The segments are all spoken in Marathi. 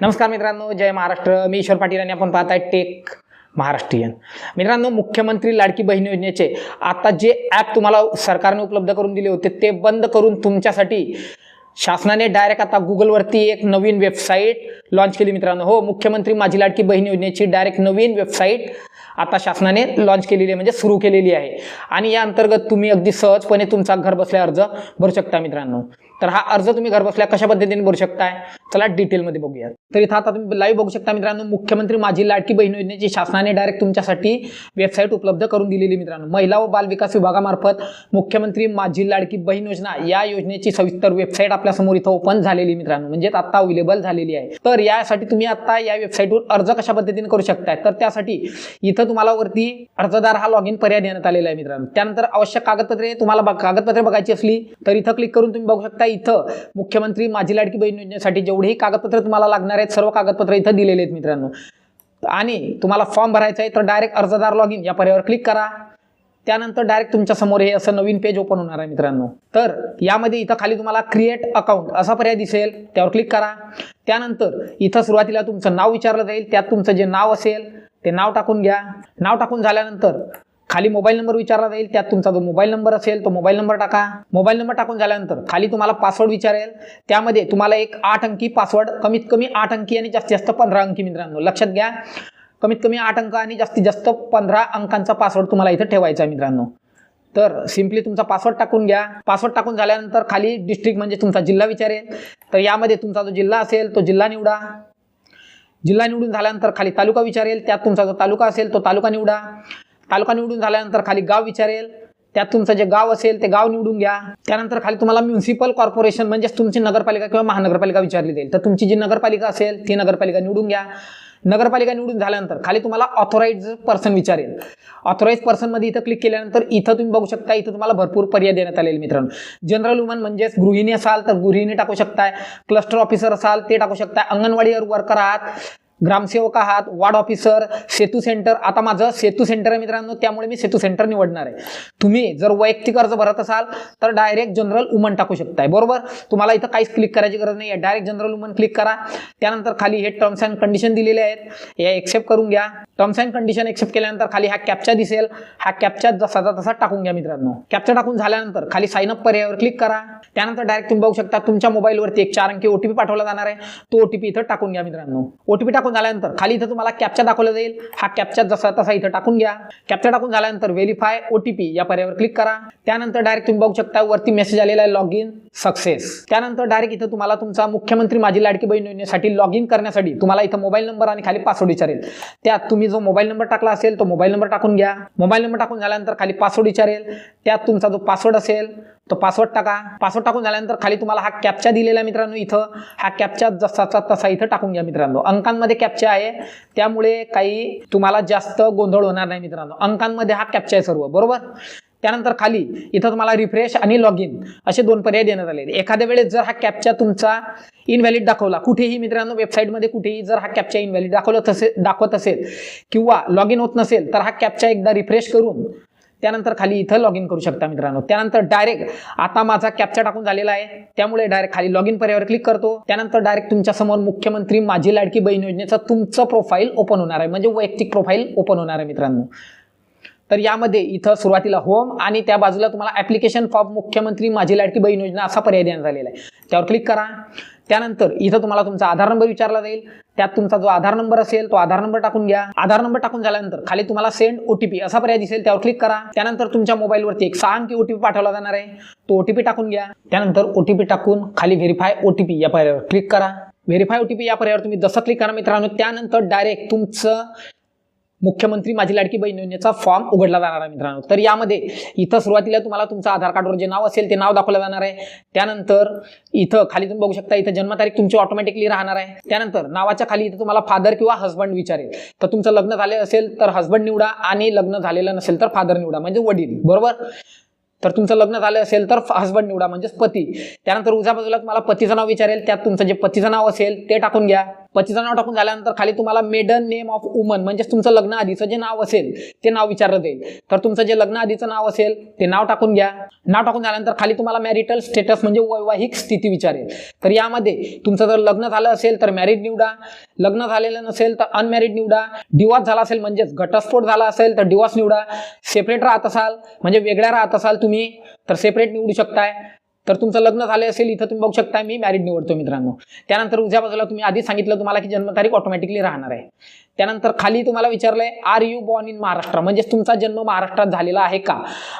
नमस्कार मित्रांनो जय महाराष्ट्र. मी ईश्वर पाटील आणि आपण पाहत आहे टेक महाराष्ट्रीयन. मित्रांनो मुख्यमंत्री लाडकी बहीण योजनेचे आता जे ॲप तुम्हाला सरकारने उपलब्ध करून दिले होते ते बंद करून तुमच्यासाठी शासनाने डायरेक्ट आता गुगलवरती एक नवीन वेबसाईट लॉन्च केली मित्रांनो. हो मुख्यमंत्री माझी लाडकी बहीण योजनेची डायरेक्ट नवीन वेबसाईट आता शासनाने लॉन्च केलेली आहे म्हणजे सुरू केलेली आहे. आणि या अंतर्गत तुम्ही अगदी सहजपणे तुमचा घर बसल्या अर्ज भरू शकता मित्रांनो. तर हा अर्ज तुम्ही घरबसल्या कशा पद्धतीने भरू शकताय? चला डिटेलमध्ये बघूया तर इथं आता तुम्ही लाईव्ह बघू शकता मित्रांनो मुख्यमंत्री माझी लाडकी बहीण योजनेची शासनाने डायरेक्ट तुमच्यासाठी वेबसाईट उपलब्ध करून दिलेली मित्रांनो. महिला व बाल विकास विभागामार्फत मुख्यमंत्री माझी लाडकी बहीण योजना या योजनेची सविस्तर वेबसाईट आपल्यासमोर इथं ओपन झालेली मित्रांनो. म्हणजे आता अवेलेबल झालेली आहे. तर यासाठी तुम्ही आता या वेबसाईटवर अर्ज कशा पद्धतीने करू शकताय? तर त्यासाठी इथं तुम्हाला वरती अर्जदार हा लॉग इन पर्याय देण्यात आलेला आहे मित्रांनो. त्यानंतर आवश्यक कागदपत्रे तुम्हाला कागदपत्रे बघायची असली तर इथं क्लिक करून तुम्ही बघू शकता इथं मुख्यमंत्री माझी लाडकी बहीण योजनेसाठी जेवढेही कागदपत्र तुम्हाला लागणार आहेत सर्व कागदपत्र इथं दिलेले आहेत मित्रांनो. आणि तुम्हाला फॉर्म भरायचा आहे तर डायरेक्ट अर्जदार लॉग इन या पर्यायावर क्लिक करा. त्यानंतर डायरेक्ट तुमच्यासमोर हे असं नवीन पेज ओपन होणार आहे मित्रांनो. तर यामध्ये इथं खाली तुम्हाला क्रिएट अकाउंट असा पर्याय दिसेल त्यावर क्लिक करा. त्यानंतर इथं सुरुवातीला तुमचं नाव विचारलं जाईल त्यात तुमचं जे नाव असेल ते नाव टाकून घ्या. नाव टाकून झाल्यानंतर खाली मोबाईल नंबर विचारला जाईल त्यात तुमचा जो मोबाईल नंबर असेल तो मोबाईल नंबर टाका. मोबाईल नंबर टाकून झाल्यानंतर खाली तुम्हाला पासवर्ड विचारेल. त्यामध्ये तुम्हाला एक आठ अंकी पासवर्ड कमीत कमी आठ अंकी आणि जास्तीत जास्त पंधरा अंकी मित्रांनो लक्षात घ्या. कमीत कमी आठ अंक आणि जास्तीत जास्त पंधरा अंकांचा पासवर्ड तुम्हाला इथं ठेवायचा आहे मित्रांनो. तर सिम्पली तुमचा पासवर्ड टाकून घ्या. पासवर्ड टाकून झाल्यानंतर खाली डिस्ट्रिक्ट म्हणजे तुमचा जिल्हा विचारेल. तर यामध्ये तुमचा जो जिल्हा असेल तो जिल्हा निवडा. जिल्हा निवडून झाल्यानंतर खाली तालुका विचारेल त्यात तुमचा जो तालुका असेल तो तालुका निवडा. तालुका निवडून झाल्यानंतर खाली गाव विचारेल. त्यात तुमचं जे गाव असेल ते गाव निवडून घ्या. त्यानंतर खाली तुम्हाला म्युन्सिपल कॉर्पोरेशन म्हणजेच तुमची नगरपालिका किंवा महानगरपालिका विचारली जाईल. तर तुमची जी नगरपालिका असेल ती नगरपालिका निवडून घ्या. नगरपालिका निवडून झाल्यानंतर खाली तुम्हाला ऑथोराईज पर्सन विचारेल. ऑथोराईज पर्सनमध्ये इथं क्लिक केल्यानंतर इथं तुम्ही बघू शकता इथं तुम्हाला भरपूर पर्याय देण्यात आलेले मित्रांनो. जनरल वुमन म्हणजेच गृहिणी असाल तर गृहिणी टाकू शकताय. क्लस्टर ऑफिसर असाल ते टाकू शकताय. अंगणवाडी वर्कर आहात ग्रामसेवक आहात वार्ड ऑफिसर सेतू सेंटर. आता माझं सेतू सेंटर आहे मित्रांनो त्यामुळे मी सेतू सेंटर निवडणार आहे. तुम्ही जर वैयक्तिक अर्ज भरत असाल तर डायरेक्ट जनरल उमन टाकू शकताय. बरोबर? तुम्हाला इथं काहीच क्लिक करायची गरज नाही आहे डायरेक्ट जनरल उमन क्लिक करा. त्यानंतर खाली हे टर्म्स अँड कंडिशन दिलेले आहेत. या एक्सेप्ट करून घ्या. टर्म्स अँड कंडिशन एक्सेप्ट केल्यानंतर खाली हा कॅप्चा दिसेल. हा कॅप्चा जसाचा तसा टाकून घ्या मित्रांनो. कॅप्चा टाकून झाल्यानंतर खाली साइन अप पर्यायावर क्लिक करा. त्यानंतर डायरेक्ट तुम्ही बघू शकता तुमच्या मोबाईलवरती एक चार अंकी ओटीपी पाठवला जाणार आहे. तो ओटीपी इथं टाकून घ्या मित्रांनो. ओटीपी टाकून झाल्यानंतर खाली इथं तुम्हाला कॅप्चा दाखवला जाईल. हा कॅप्चा जसा तसा इथं टाकून घ्या. कॅप्चा टाकून झाल्यानंतर व्हेरीफाय ओटीपी या पर्यायावर क्लिक करा. त्यानंतर डायरेक्ट तुम्ही बघू शकता वरती मेसेज आलेला आहे लॉग इन सक्सेस त्यानंतर डायरेक्ट इथं तुम्हाला तुमचा मुख्यमंत्री माझी लाडकी बहीण योजनेसाठी लॉग इन करण्यासाठी तुम्हाला इथं मोबाईल नंबर आणि खाली पासवर्ड विचारेल. त्यात तुम्ही जो मोबाईल नंबर टाकला असेल तो मोबाईल नंबर टाकून घ्या. मोबाईल नंबर टाकून झाल्यानंतर खाली पासवर्ड विचारेल. त्यात तुमचा जो पासवर्ड असेल तो पासवर्ड टाका. पासवर्ड टाकून झाल्यानंतर खाली तुम्हाला हा कॅप्चा दिलेला मित्रांनो इथं. हा कॅप्चा जसाचा तसा इथं टाकून घ्या मित्रांनो. अंकांमध्ये कॅप्चा आहे. त्यामुळे काही तुम्हाला जास्त गोंधळ होणार नाही मित्रांनो. अंकांमध्ये हा कॅप्चा आहे सर्व. बरोबर? त्यानंतर खाली इथं तुम्हाला रिफ्रेश आणि लॉग इन असे दोन पर्याय देण्यात आले एखाद्या वेळेस जर हा कॅपचा तुमचा इनव्हॅलिड दाखवला कुठेही मित्रांनो वेबसाईटमध्ये कुठेही जर हा कॅपचा इनव्हॅलिड दाखवलं तसे दाखवत असेल किंवा लॉग इन होत नसेल तर हा कॅपचा एकदा रिफ्रेश करून त्यानंतर खाली इथं लॉग इन करू शकता मित्रांनो. त्यानंतर डायरेक्ट आता माझा कॅप्चा टाकून झालेला आहे. त्यामुळे डायरेक्ट खाली लॉग इन पर्यायावर क्लिक करतो. त्यानंतर डायरेक्ट तुमच्यासमोर मुख्यमंत्री माझी लाडकी बहीण योजनेचं तुमचं प्रोफाईल ओपन होणार आहे. म्हणजे वैयक्तिक प्रोफाईल ओपन होणार आहे मित्रांनो. तर यामध्ये इथं सुरुवातीला होम आणि त्या बाजूला तुम्हाला ऍप्लिकेशन फॉर्म मुख्यमंत्री माझी लाडकी बहीण योजना असा पर्याय देण्यात आलेला आहे. त्यावर क्लिक करा. त्यानंतर इथं तुम्हाला तुमचा आधार नंबर विचारला जाईल. त्यात तुमचा जो आधार नंबर असेल तो आधार नंबर टाकून घ्या. आधार नंबर टाकून झाल्यानंतर खाली तुम्हाला सेंड ओटीपी असा पर्याय दिसेल त्यावर क्लिक करा. त्यानंतर तुमच्या मोबाईलवरती एक सहा अंकी ओटीपी पाठवला जाणार आहे. तो ओटीपी टाकून घ्या. त्यानंतर ओटीपी टाकून खाली व्हेरीफाय ओटीपी या पर्यायावर क्लिक करा. व्हेरीफाय ओटीपी या पर्यायावर तुम्ही जसं क्लिक करा मित्रांनो त्यानंतर डायरेक्ट तुमचं मुख्यमंत्री माझी लाडकी बहीण योजनेचा फॉर्म उघडला जाणार आहे मित्रांनो. तर यामध्ये इथं सुरुवातीला तुम्हाला तुमचं आधार कार्डवर जे नाव असेल ते नाव दाखवलं जाणार आहे. त्यानंतर इथं खाली तुम्ही बघू शकता इथं जन्मतारीख तुमची ऑटोमॅटिकली राहणार आहे. त्यानंतर नावाच्या खाली इथं तुम्हाला फादर किंवा हस्बंड विचारेल. तर तुमचं लग्न झाले असेल तर हस्बंड निवडा आणि लग्न झालेलं नसेल तर फादर निवडा म्हणजे वडील बरोबर? तर तुमचं लग्न झालं असेल तर हस्बंड निवडा म्हणजेच पती. त्यानंतर उजव्या बाजूला तुम्हाला पतीचं नाव विचारेल त्यात तुमचं जे पतीचं नाव असेल ते टाकून घ्या. पतीचं नाव टाकून झाल्यानंतर खाली तुम्हाला मेडन नेम ऑफ वुमन म्हणजेच तुमचं लग्न आधीचं जे नाव असेल ते नाव विचारलं जाईल. तर तुमचं जे लग्न आधीचं नाव असेल ते नाव टाकून घ्या. नाव टाकून झाल्यानंतर खाली तुम्हाला मॅरिटल स्टेटस म्हणजे वैवाहिक स्थिती विचारेल. तर यामध्ये तुमचं जर लग्न झालं असेल तर मॅरिड निवडा. लग्न झालेलं नसेल तर अनमॅरिड निवडा. डिवॉर्स झाला असेल म्हणजेच घटस्फोट झाला असेल तर डिवॉर्स निवडा. सेपरेट राहत असाल म्हणजे वेगळ्या राहत असाल तुम्ही तर सेपरेट निवडू शकताय. तर तुमचं लग्न झाले असेल इथं तुम्ही बघू शकता मी मॅरिड निवडतो मित्रांनो. त्यानंतर उद्या बाजूला तुम्ही आधी सांगितलं तुम्हाला की जन्मतारीख ऑटोमॅटिकली राहणार आहे. त्यानंतर खाली तुम्हाला विचारलंय are you born in Maharashtra म्हणजे तुमचा जन्म महाराष्ट्रात झालेला आहे का?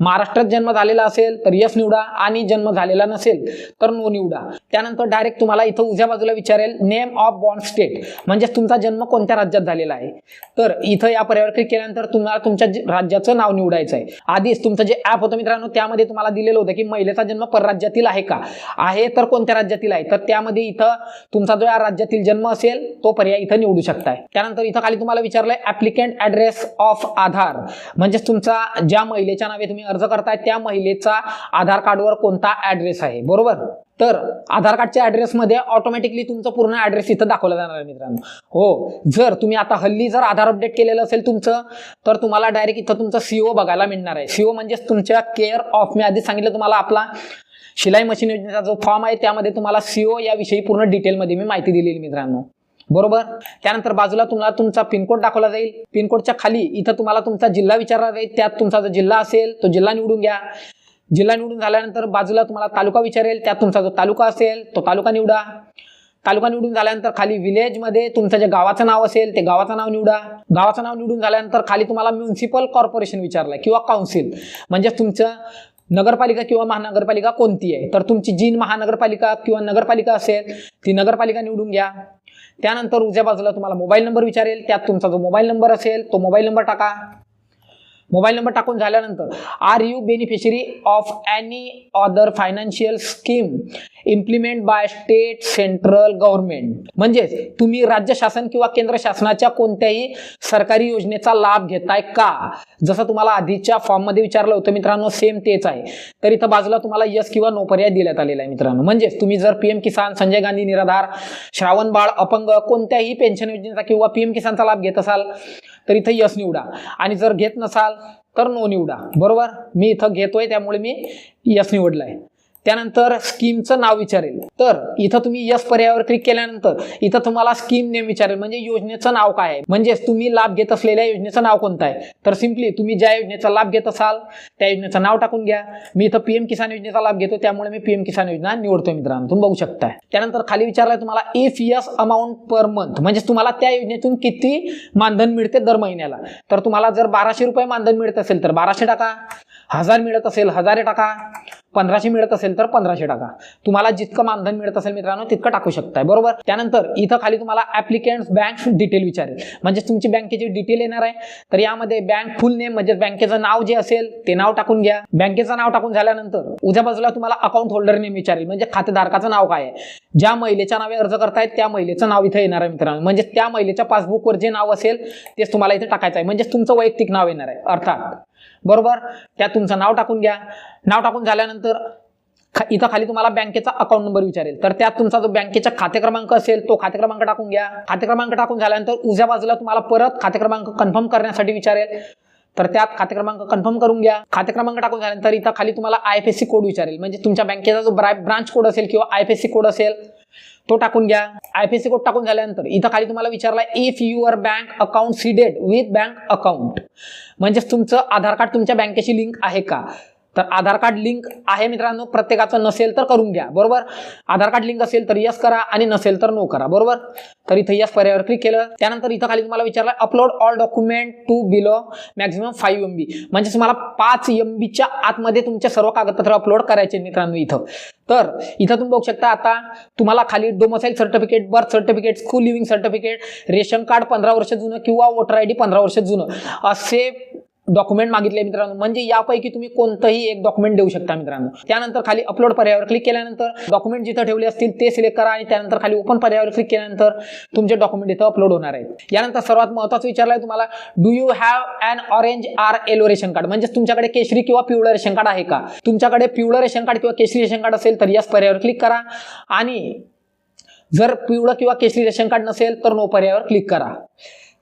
महाराष्ट्रात जन्म झालेला असेल तर यस निवडा. आणि जन्म झालेला नसेल तर नो निवडा. त्यानंतर डायरेक्ट तुम्हाला इथं उजव्या बाजूला विचारेल नेम ऑफ बॉर्न स्टेट म्हणजे तुमचा जन्म कोणत्या राज्यात झालेला आहे? तर इथं या पर्यावर क्लिक केल्यानंतर तुम्हाला तुमच्या राज्याचं नाव निवडायचं आहे. आधीच तुमचं जे ॲप होतं मित्रांनो त्यामध्ये तुम्हाला दिलेलं होतं की महिलेचा जन्म परराज्यातील आहे का? आहे तर कोणत्या राज्यातील आहे? तर त्यामध्ये इथं तुमचा जो या राज्यातील जन्म असेल तो पर्याय इथं निवडू शकताय. त्यानंतर इथं खाली तुम्हाला विचारलंय ऍप्लिकेंट ऍड्रेस ऑफ आधार. म्हणजेच तुमचा ज्या महिलेच्या नावे तुम्ही अर्ज करताय त्या महिलेचा आधार कार्डवर कोणता ऍड्रेस आहे? बरोबर? तर आधार कार्डच्या ऍड्रेसमध्ये ऑटोमॅटिकली तुमचं पूर्ण ऍड्रेस इथं दाखवला जाणार आहे मित्रांनो. हो जर तुम्ही आता हल्ली जर आधार अपडेट केलेलं असेल तुमचं तर तुम्हाला डायरेक्ट इथं तुमचं सीओ बघायला मिळणार आहे. सीओ म्हणजेच तुमच्या केअर ऑफ मी आधीच सांगितलं तुम्हाला आपला शिलाई मशीन योजनेचा जो फॉर्म आहे त्यामध्ये तुम्हाला सीओ याविषयी पूर्ण डिटेलमध्ये मी माहिती दिलेली मित्रांनो. बरोबर? त्यानंतर बाजूला तुम्हाला तुमचा पिनकोड दाखवला जाईल. पिनकोडच्या खाली इथं तुम्हाला तुमचा जिल्हा विचारला जाईल. त्यात तुमचा जो जिल्हा असेल तो जिल्हा निवडून घ्या. जिल्हा निवडून झाल्यानंतर बाजूला तुम्हाला तालुका विचारेल. त्यात तुमचा जो तालुका असेल तो तालुका निवडा. तालुका निवडून झाल्यानंतर खाली विलेजमध्ये तुमचं जे गावाचं नाव असेल ते गावाचं नाव निवडा. गावाचं नाव निवडून झाल्यानंतर खाली तुम्हाला म्युन्सिपल कॉर्पोरेशन विचारलंय किंवा काउन्सिल म्हणजे तुमचं नगरपालिका किंवा महानगरपालिका कोणती आहे? तर तुमची जी महानगरपालिका किंवा नगरपालिका असेल ती नगरपालिका निवडून घ्या. त्यानंतर उजव्या बाजूला तुम्हाला मोबाईल नंबर विचारेल. त्यात तुमचा जो मोबाईल नंबर असेल तो मोबाईल नंबर टाका. मोबाईल नंबर टाकून झाल्यानंतर are you beneficiary of any other financial scheme implement by state central government म्हणजेच तुम्ही राज्य शासन किंवा केंद्र शासनाच्या कोणत्याही सरकारी योजनेचा लाभ घेताय का? जसं तुम्हाला आधीच्या फॉर्ममध्ये विचारलं होतं मित्रांनो सेम तेच आहे. तर इथं बाजूला तुम्हाला यस किंवा नो पर्याय देण्यात आलेला आहे मित्रांनो. म्हणजेच तुम्ही जर पीएम किसान संजय गांधी निराधार श्रावण बाळ अपंग कोणत्याही पेन्शन योजनेचा किंवा पीएम किसानचा लाभ घेत असाल तर इथं यस निवडा. आणि जर घेत नसाल तर नो निवडा. बरोबर? मी इथं घेतोय त्यामुळे मी यस निवडलाय. त्यानंतर स्कीमचं नाव विचारेल. तर इथं तुम्ही यस पर्यायावर क्लिक केल्यानंतर इथं तुम्हाला स्कीम नेम विचारेल. म्हणजे योजनेचं नाव काय आहे? म्हणजेच तुम्ही लाभ घेत असलेल्या योजनेचं नाव कोणतं आहे? तर सिम्पली तुम्ही ज्या योजनेचा लाभ घेत असाल त्या योजनेचं नाव टाकून घ्या. मी इथं पीएम किसान योजनेचा लाभ घेतो त्यामुळे मी पीएम किसान योजना निवडतो मित्रांनो. तुम्ही बघू शकताय. त्यानंतर खाली विचारलंय तुम्हाला if yes amount per month म्हणजे तुम्हाला त्या योजनेतून किती मानधन मिळते दर महिन्याला? तर तुम्हाला जर बाराशे रुपये मानधन मिळत असेल तर बाराशे टाका. हजार मिळत असेल हजारे टाका. पंधराशे मिळत असेल तर पंधराशे टाका. तुम्हाला जितकं मानधन मिळत असेल मित्रांनो तितकं टाकू शकताय. बरोबर? त्यानंतर इथं खाली तुम्हाला ऍप्लिकेंट बँक डिटेल विचारेल. म्हणजे तुमची बँकेची डिटेल येणार आहे. तर यामध्ये बँक फुल नेम म्हणजे बँकेचं नाव जे असेल ते नाव टाकून घ्या. बँकेचं नाव टाकून झाल्यानंतर उद्या बाजूला तुम्हाला अकाउंट होल्डर नेम विचारेल. म्हणजे खातेधारकाचं नाव काय आहे? ज्या महिलेच्या नावे अर्ज करतायत त्या महिलेचं नाव इथं येणार आहे मित्रांनो. म्हणजे त्या महिलेच्या पासबुकवर जे नाव असेल तेच तुम्हाला इथे टाकायचं आहे. म्हणजे तुमचं वैयक्तिक नाव येणार आहे. अर्थात बरोबर? त्यात तुमचं नाव टाकून घ्या. नाव टाकून झाल्यानंतर इथं खाली तुम्हाला बँकेचा अकाउंट नंबर विचारेल. तर त्यात तुमचा जो बँकेचा खाते क्रमांक असेल तो खाते क्रमांक टाकून घ्या. खाते क्रमांक टाकून झाल्यानंतर उजव्या बाजूला तुम्हाला परत खाते क्रमांक कन्फर्म करण्यासाठी विचारेल. तर त्यात खाते क्रमांक कन्फर्म करून घ्या. खाते क्रमांक टाकून झाल्यानंतर इथं खाली तुम्हाला I F S C code विचारेल. म्हणजे तुमच्या बँकेचा जो ब्रांच कोड असेल किंवा I F S C code असेल तो टाकून घ्या. आयपीएससी कोड टाकून झाल्यानंतर इथं खाली तुम्हाला विचारला if your bank account seeded with bank account म्हणजेच तुमचं आधार कार्ड तुमच्या बँकेशी लिंक आहे का? तर आधार कार्ड लिंक आहे मित्रांनो प्रत्येकाचं नसेल तर करून घ्या बरोबर? आधार कार्ड लिंक असेल तर यस करा आणि नसेल तर नो करा बरोबर? तर इथं यस पर्यायावर क्लिक केलं. त्यानंतर इथं खाली तुम्हाला विचारलं upload all document to below maximum five M B म्हणजे तुम्हाला पाच एम बीच्या आतमध्ये तुमचे सर्व कागदपत्र अपलोड करायचे मित्रांनो इथं. तर इथं तुम्ही बघू शकता आता तुम्हाला खाली domicile certificate birth certificate school leaving certificate ration card पंधरा वर्ष जुनं किंवा वोटर आय डी पंधरा वर्ष जुनं. असे डॉक्युमेंट मागितले मित्रांनो. म्हणजे यापैकी तुम्ही कोणतंही एक डॉक्युमेंट देऊ शकता मित्रांनो. त्यानंतर खाली अपलोड पर्यायावर क्लिक केल्यानंतर डॉक्युमेंट जिथं ठेवले असतील ते सिलेक्ट करा आणि त्यानंतर खाली ओपन पर्यायावर क्लिक केल्यानंतर तुमचे डॉक्युमेंट इथं अपलोड होणार आहेत. यानंतर सर्वात महत्त्वाचं विचारलं आहे तुम्हाला do you have an orange or yellow ration card म्हणजे तुमच्याकडे केशरी किंवा पिवळं रेशन कार्ड आहे का? तुमच्याकडे पिवळं रेशन कार्ड किंवा केशरी रेशन कार्ड असेल तर याच पर्यायावर क्लिक करा. आणि जर पिवळं किंवा केशरी रेशन कार्ड नसेल तर नो पर्यायावर क्लिक करा.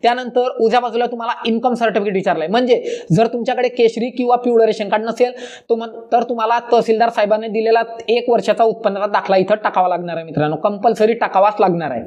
त्यानंतर उजव्या बाजूला तुम्हाला इन्कम सर्टिफिकेट विचारलंय. म्हणजे जर तुमच्याकडे केशरी किंवा पिवळं रेशन कार्ड नसेल तो तर तुम्हाला तहसीलदार साहेबांनी दिलेला एक वर्षाचा उत्पन्नाचा दाखला इथं टाकावा लागणार आहे मित्रांनो. कंपल्सरी टाकावाच लागणार आहे.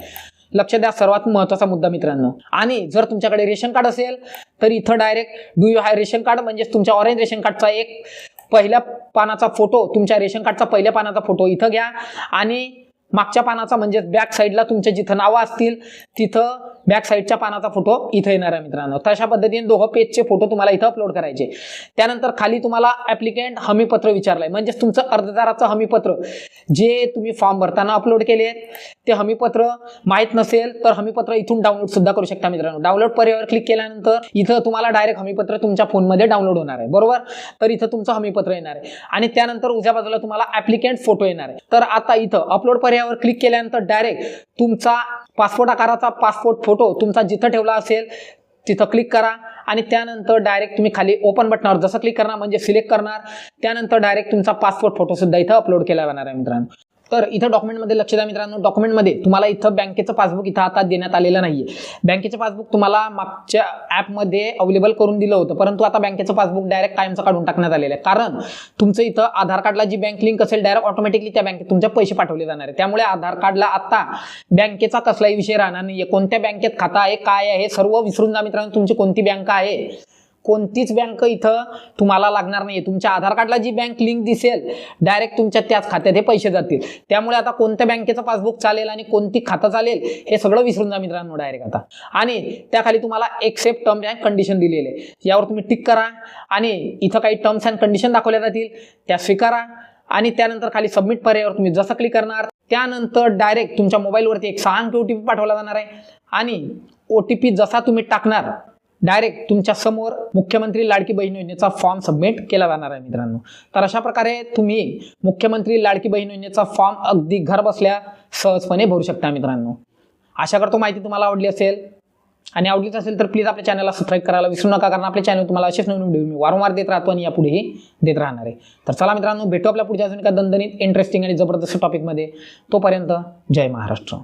लक्ष द्या सर्वात महत्त्वाचा मुद्दा मित्रांनो. आणि जर तुमच्याकडे रेशन कार्ड असेल तर इथं direct do you have ration card म्हणजेच तुमच्या ऑरेंज रेशन कार्डचा एक पहिल्या पानाचा फोटो तुमच्या रेशन कार्डचा पहिल्या पानाचा फोटो इथं घ्या. आणि मागच्या पानाचा म्हणजे बॅक साईडला तुमच्या जिथं नावं असतील तिथं बॅक साईडच्या पानाचा फोटो इथं येणार आहे मित्रांनो. तशा पद्धतीने दोघं पेजचे फोटो तुम्हाला इथं अपलोड करायचे. त्यानंतर खाली तुम्हाला ऍप्लिकेंट हमीपत्र विचारलंय. म्हणजेच तुमचं अर्जदाराचं हमीपत्र जे तुम्ही फॉर्म भरताना अपलोड केले ते हमीपत्र माहीत नसेल तर हमीपत्र इथून डाउनलोड सुद्धा करू शकता मित्रांनो. डाउनलोड पर्यायावर क्लिक केल्यानंतर इथं तुम्हाला डायरेक्ट हमीपत्र तुमच्या फोनमध्ये डाउनलोड होणार आहे. बरोबर? तर इथं तुमचं हमीपत्र येणार आहे. आणि त्यानंतर उजव्या बाजूला तुम्हाला ऍप्लिकेंट फोटो येणार आहे. तर आता इथं अपलोड पर्यायावर क्लिक केल्यानंतर डायरेक्ट तुमचा पासपोर्ट आकाराचा पासपोर्ट फोटो तुमचा जिथं ठेवला असेल तिथं क्लिक करा. आणि त्यानंतर डायरेक्ट तुम्ही खाली ओपन बटनावर जसं क्लिक करणार म्हणजे सिलेक्ट करणार. त्यानंतर डायरेक्ट तुमचा पासपोर्ट फोटो सुद्धा इथं अपलोड केला जाणार आहे मित्रांनो. तर इथं डॉक्युमेंटमध्ये लक्ष द्या मित्रांनो. डॉक्युमेंटमध्ये तुम्हाला इथं बँकेचं पासबुक इथं आता देण्यात आलेलं नाहीये. बँकेचं पासबुक तुम्हाला मागच्या ॲपमध्ये अवेलेबल करून दिलं होतं परंतु आता बँकेचं पासबुक डायरेक्ट कायमचं काढून टाकण्यात आलेलं आहे. कारण तुमचं इथं आधार कार्डला जी बँक लिंक असेल डायरेक्ट ऑटोमॅटिकली त्या बँकेत तुमच्या पैसे पाठवले जाणार आहे. त्यामुळे आधार कार्डला आता बँकेचा कसलाही विषय राहणार नाहीये. कोणत्या बँकेत खाता आहे काय आहे सर्व विसरून जा मित्रांनो. तुमची कोणती बँक आहे? कोणतीच बँक इथं तुम्हाला लागणार नाही तुमच्या आधार कार्डला जी बँक लिंक दिसेल डायरेक्ट तुमच्या त्याच खात्यात हे पैसे जातील. त्यामुळे आता कोणत्या बँकेचं पासबुक चालेल आणि कोणती खातं चालेल हे सगळं विसरून जा मित्रांनो डायरेक्ट आता. आणि त्याखाली तुम्हाला एक्सेप्ट टर्म्स अँड कंडिशन दिलेले आहे. यावर तुम्ही टिक करा आणि इथं काही टर्म्स अँड कंडिशन दाखवल्या जातील त्या स्वीकारा आणि त्यानंतर खाली सबमिट पर्यायावर तुम्ही जसं क्लिक करणार त्यानंतर डायरेक्ट तुमच्या मोबाईलवरती एक सहा अंक ओ टी पी पाठवला जाणार आहे. आणि ओ टी पी जसा तुम्ही टाकणार डायरेक्ट तुमच्यासमोर मुख्यमंत्री लाडकी बहीण योजनेचा फॉर्म सबमिट केला जाणार आहे मित्रांनो. तर अशा प्रकारे तुम्ही मुख्यमंत्री लाडकी बहीण योजनेचा फॉर्म अगदी घर बसल्या सहजपणे भरू शकता मित्रांनो. आशा करतो माहिती तुम्हाला आवडली असेल. आणि आवडलीच असेल तर प्लीज आपल्या चॅनलला सबस्क्राईब करायला विसरू नका कारण आपल्या चॅनल तुम्हाला असेच नवीन व्हिडिओ मी वारंवार देत राहतो आणि यापुढेही देत राहणार आहे. तर चला मित्रांनो भेटू आपल्या पुढच्या अजून एका दणदणीत इंटरेस्टिंग आणि जबरदस्त टॉपिकमध्ये तोपर्यंत जय महाराष्ट्र.